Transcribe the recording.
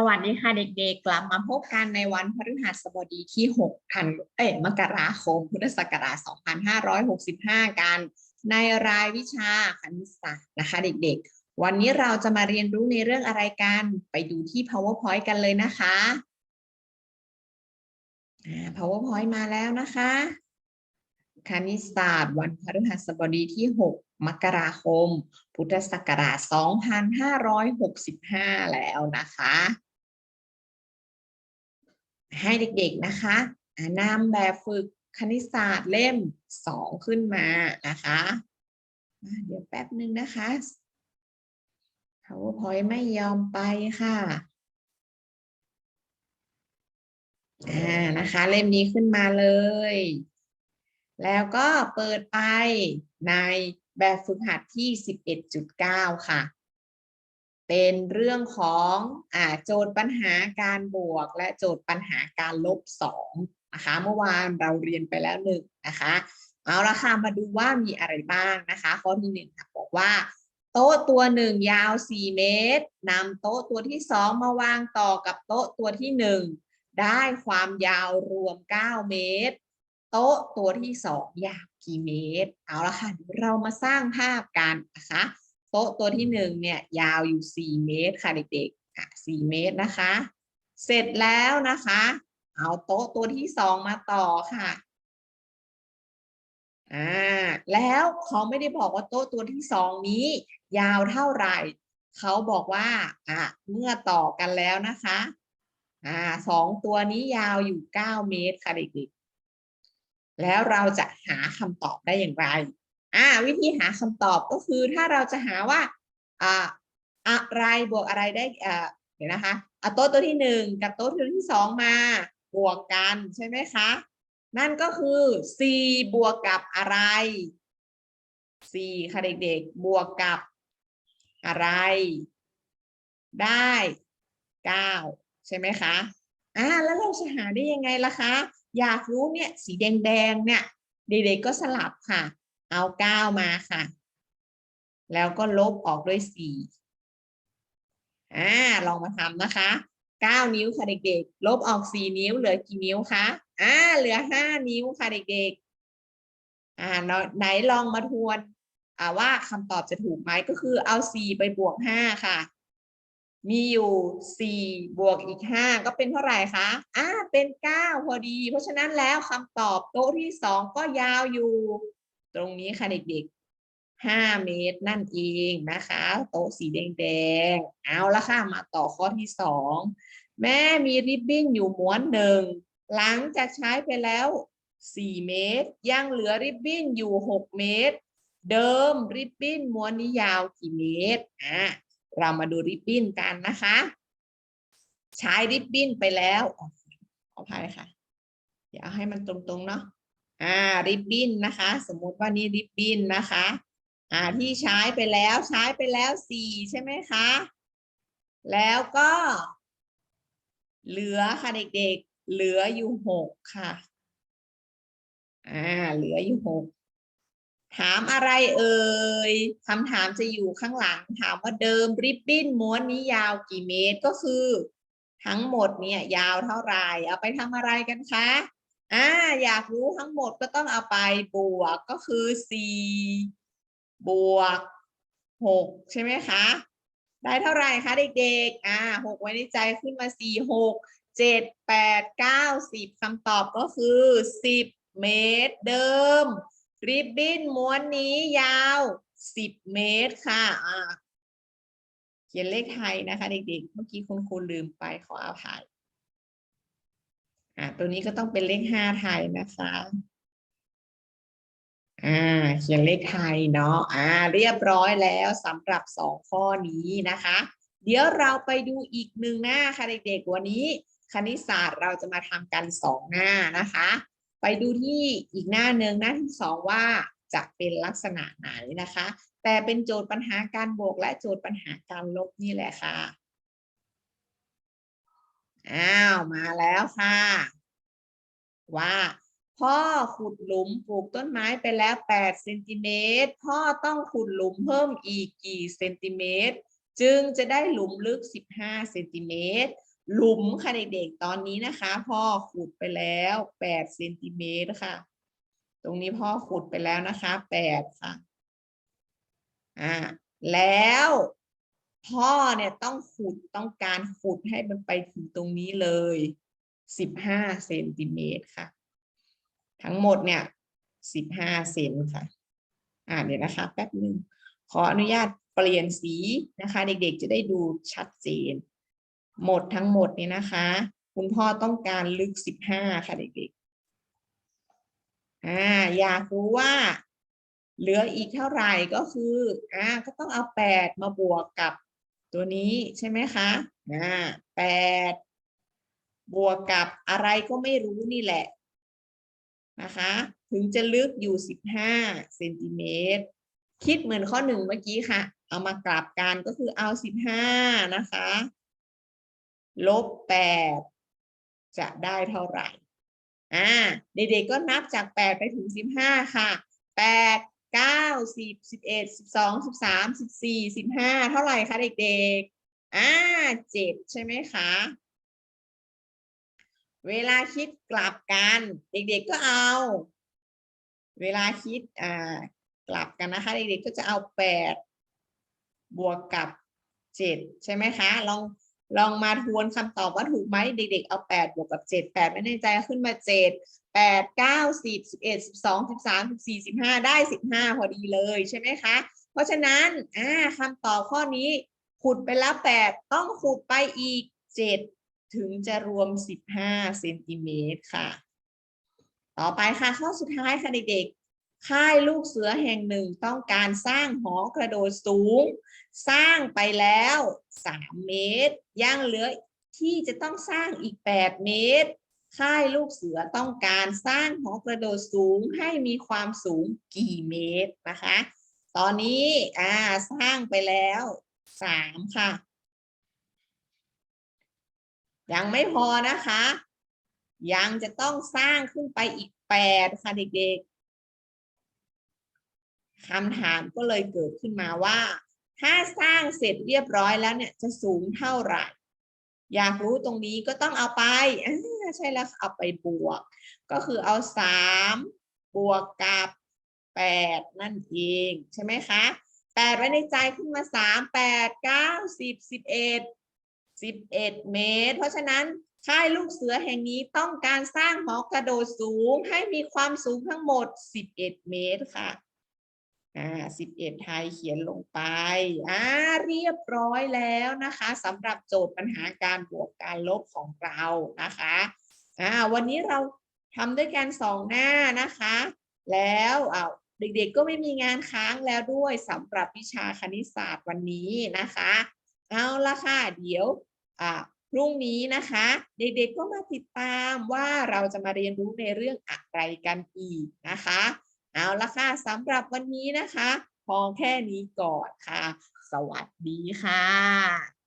สวัสดีค่ะเด็กๆ กลับมาพบกันในวันพฤหัสบดีที่6ธันเอ้ยมกราคม พุทธศักราช 2565 กัน ในรายวิชาคณิตศาสตร์นะคะ เด็กๆ วันนี้เราจะมาเรียนรู้ในเรื่องอะไรกัน ไปดูที่ powerpoint กันเลยนะคะ powerpoint มาแล้วนะคะคณิตศาสตร์ วันพฤหัสบดีที่ 6 มกราคม พุทธศักราช 2565 แล้วนะคะ ให้เด็กๆนะคะอ่านำแบบฝึกคณิตศาสตร์เล่ม 2 ขึ้นมานะคะ เดี๋ยวแป๊บหนึ่งนะคะ PowerPoint ไม่ยอมไปค่ะอ่านะคะเล่มนี้ขึ้นมาเลย แล้วก็เปิดไปในแบบฝึกหัดที่ 11.9 ค่ะ เป็นเรื่องของอโจทย์ปัญหาการบวก และโจทย์ปัญหาการลบสองนะคะเมื่อวานเราเรียนไปแล้วหนึ่งนะคะเอาละค่ะมาดูว่ามีอะไรบ้างนะคะข้อที่หนึ่งค่ะบอกว่า โต๊ะตัวหนึ่งยาว 4 เมตรนำโต๊ะตัวที่สองมาวางต่อกับโต๊ะตัวที่หนึ่งได้ความยาวรวม 9 เมตร โต๊ะตัวที่สองยาวกี่เมตร เอาละค่ะเรามาสร้างภาพกันนะคะ โต๊ะตัวที่หนึ่งเนี่ยยาวอยู่ 4 เมตรค่ะเด็กๆอะ4เมตรนะคะ เสร็จแล้วนะคะ เอาโต๊ะตัวที่สองมาต่อค่ะอ่าแล้วเขาไม่ได้บอกว่าโต๊ะตัวที่สองนี้ ยาวเท่าไหร่เขาบอกว่าอะเมื่อต่อกันแล้วนะคะอ่าสองตัวนี้ยาวอยู่ 9 เมตรค่ะเด็กๆแล้วเราจะหาคำตอบได้อย่างไร อ่าวิธีหาคำตอบก็คือถ้าเราจะหาว่าอ่าอะไรบวกอะไรได้อ่าเดี๋ยวนะคะเอาโต๊ะตัวที่หนึ่งกับโต๊ะตัวที่สองมาบวกกันใช่ไหมคะ นั่นก็คือสี่บวกกับอะไรสี่ค่ะเด็กๆ บวกกับอะไร ได้เก้าใช่ไหมคะอ่าแล้วเราจะหาได้ยังไงล่ะคะ อยากรู้เนี่ยสีแดงๆเนี่ยเด็กๆก็สลับค่ะ เอาเก้ามาค่ะ แล้วก็ลบออกด้วยสี่อ่าลองมาทำนะคะเก้านิ้วค่ะเด็กๆ ลบออกสี่นิ้วเหลือกี่นิ้วคะอ่าเหลือห้านิ้วค่ะเด็กๆ อ่าไหนลองมาทวนอ่าว่าคำตอบจะถูกไหมก็คือเอาสี่ไปบวกห้าค่ะ มีอยู่สี่บวกอีกห้าก็เป็นเท่าไหร่คะอ่าเป็นเก้าพอดี เพราะฉะนั้นแล้วคำตอบโต๊ะที่สองก็ยาวอยู่ ตรงนี้ค่ะเด็กๆห้าเมตรนั่นเองนะคะ โต๊ะสีแดงๆเอาละค่ะมาต่อข้อที่สองแม่มีริบบิ้นอยู่ม้วนหนึ่งหลังจากใช้ไปแล้วสี่เมตร ยังเหลือริบบิ้นอยู่หกเมตร เดิมริบบิ้นม้วนนี้ยาวกี่เมตรอะเรามาดูริบบิ้นกันนะคะ ใช้ริบบิ้นไปแล้วขออภัยค่ะ เดี๋ยวให้มันตรงๆเนาะ อ่าริบบิ้นนะคะ สมมุติว่านี่ริบบิ้นนะคะ อ่าที่ใช้ไปแล้วใช้ไปแล้วสี่ใช่ไหมคะ แล้วก็ เหลือค่ะเด็กๆ เหลืออยู่หกค่ะ อ่า เหลืออยู่หกถามอะไรเอ่ยคำถามจะอยู่ข้างหลัง ถามว่าเดิมริบบิ้นม้วนนี้ยาวกี่เมตรก็คือ ทั้งหมดเนี่ยยาวเท่าไหร่เอาไปทำอะไรกันคะ อ่าอยากรู้ทั้งหมดก็ต้องเอาไปบวกก็คือสี่บวกหกใช่ไหมคะ ได้เท่าไหร่คะเด็กๆ อ่าหกไว้ในใจขึ้นมาสี่หกเจ็ดแปดเก้าสิบคำตอบก็คือสิบเมตรเดิม ริบบิ้นม้วนนี้ยาวสิบเมตรค่ะอ่าเขียนเลขไทยนะคะเด็กๆ เมื่อกี้คุณครูลืมไปขออภัย อ่าตัวนี้ก็ต้องเป็นเลขห้าไทยนะคะ อ่า เขียนเลขไทยเนาะ อ่า เรียบร้อยแล้วสำหรับสองข้อนี้นะคะ เดี๋ยวเราไปดูอีกหนึ่งหน้าค่ะเด็กๆ วันนี้ คณิตศาสตร์เราจะมาทำกันสองหน้านะคะ ไปดูที่อีกหน้าหนึ่งหน้าที่สองว่าจะเป็นลักษณะไหนนะคะ แต่เป็นโจทย์ปัญหาการบวกและโจทย์ปัญหาการลบนี่แหละค่ะ อ้าวมาแล้วค่ะ ว่า พ่อขุดหลุมปลูกต้นไม้ไปแล้ว8เซนติเมตรพ่อต้องขุดหลุมเพิ่มอีกกี่เซนติเมตร จึงจะได้หลุมลึก15เซนติเมตรหลุมค่ะเด็กๆตอนนี้นะคะ พ่อขุดไปแล้วแปดเซนติเมตรค่ะ ตรงนี้พ่อขุดไปแล้วนะคะแปดค่ะอ่าแล้ว พ่อเนี่ยต้องขุดต้องการขุดให้มันไปถึงตรงนี้เลยสิบห้าเซนติเมตรค่ะ ทั้งหมดเนี่ยสิบห้าเซนค่ะ อ่าเดี๋ยวนะคะแป๊บหนึ่งขออนุญาตเปลี่ยนสีนะคะ เด็กๆจะได้ดูชัดเจน หมดทั้งหมดเนี่ยนะคะ คุณพ่อต้องการลึกสิบห้าค่ะเด็กๆอ่าอยากรู้ว่าเหลืออีกเท่าไหร่ก็คืออ่าก็ต้องเอาแปดมาบวกกับ ตัวนี้ใช่ไหมคะอ่าแปดบวกกับอะไรก็ไม่รู้นี่แหละนะคะ ถึงจะลึกอยู่สิบห้าเซนติเมตร คิดเหมือนข้อหนึ่งเมื่อกี้ค่ะ เอามากลับกันก็คือเอาสิบห้านะคะ ลบแปดจะได้เท่าไหร่ อ่า เด็กๆก็นับจากแปดไปถึงสิบห้าค่ะแปด เก้าสิบสิบเอ็ดสิบสองสิบสามสิบสี่สิบห้าเท่าไหร่คะเด็กๆ อ่าเจ็ดใช่ไหมคะ เวลาคิดกลับกัน เด็กๆก็เอา เวลาคิดอ่ากลับกันนะคะ เด็กๆก็จะเอาแปดบวกกับเจ็ดใช่ไหมคะ ลอง ลองมาทวนคำตอบว่าถูกไหมเด็กๆเอาแปดบวกกับเจ็ดแปดไม่แน่ใจขึ้นมาเจ็ดแปดเก้าสิบสิบเอ็ดสิบสองสิบสามสิบสี่สิบห้าได้สิบห้าพอดีเลยใช่ไหมคะ เพราะฉะนั้นอ่าคำตอบข้อนี้ขุดไปแล้วแปดต้องขุดไปอีกเจ็ดถึงจะรวมสิบห้าเซนติเมตรค่ะ ต่อไปค่ะข้อสุดท้ายค่ะเด็กๆ ค่ายลูกเสือแห่งหนึ่งต้องการสร้างหอกระโดดสูง สร้างไปแล้วสามเมตรยังเหลือที่จะต้องสร้างอีกแปดเมตร ค่ายลูกเสือต้องการสร้างหอกระโดดสูงให้มีความสูงกี่เมตรนะคะ ตอนนี้อ่าสร้างไปแล้วสามค่ะ ยังไม่พอนะคะ ยังจะต้องสร้างขึ้นไปอีกแปดค่ะเด็กๆ คำถามก็เลยเกิดขึ้นมาว่า ถ้าสร้างเสร็จเรียบร้อยแล้วเนี่ยจะสูงเท่าไหร่ อยากรู้ตรงนี้ก็ต้องเอาไปใช่แล้วเอาไปบวก ก็คือเอาสามบวกกับแปดนั่นเองใช่ไหมคะแปดไว้ในใจขึ้นมาสามแปดเก้าสิบสิบเอ็ดสิบเอ็ดเมตร เพราะฉะนั้นค่ายลูกเสือแห่งนี้ต้องการสร้างหอกระโดดสูงให้มีความสูงทั้งหมดสิบเอ็ดเมตรค่ะ อ่าสิบเอ็ดไทยเขียนลงไปอ่าเรียบร้อยแล้วนะคะสำหรับโจทย์ปัญหาการบวกการลบของเรานะคะอ่าวันนี้เราทำด้วยกันสองหน้านะคะ แล้วเอาเด็กๆก็ไม่มีงานค้างแล้วด้วยสำหรับวิชาคณิตศาสตร์วันนี้นะคะ เอาละค่ะเดี๋ยวอ่าพรุ่งนี้นะคะ เด็กๆก็มาติดตามว่าเราจะมาเรียนรู้ในเรื่องอะไรกันอีกนะคะ เอาละค่ะสำหรับวันนี้นะคะ พอแค่นี้ก่อนค่ะ สวัสดีค่ะ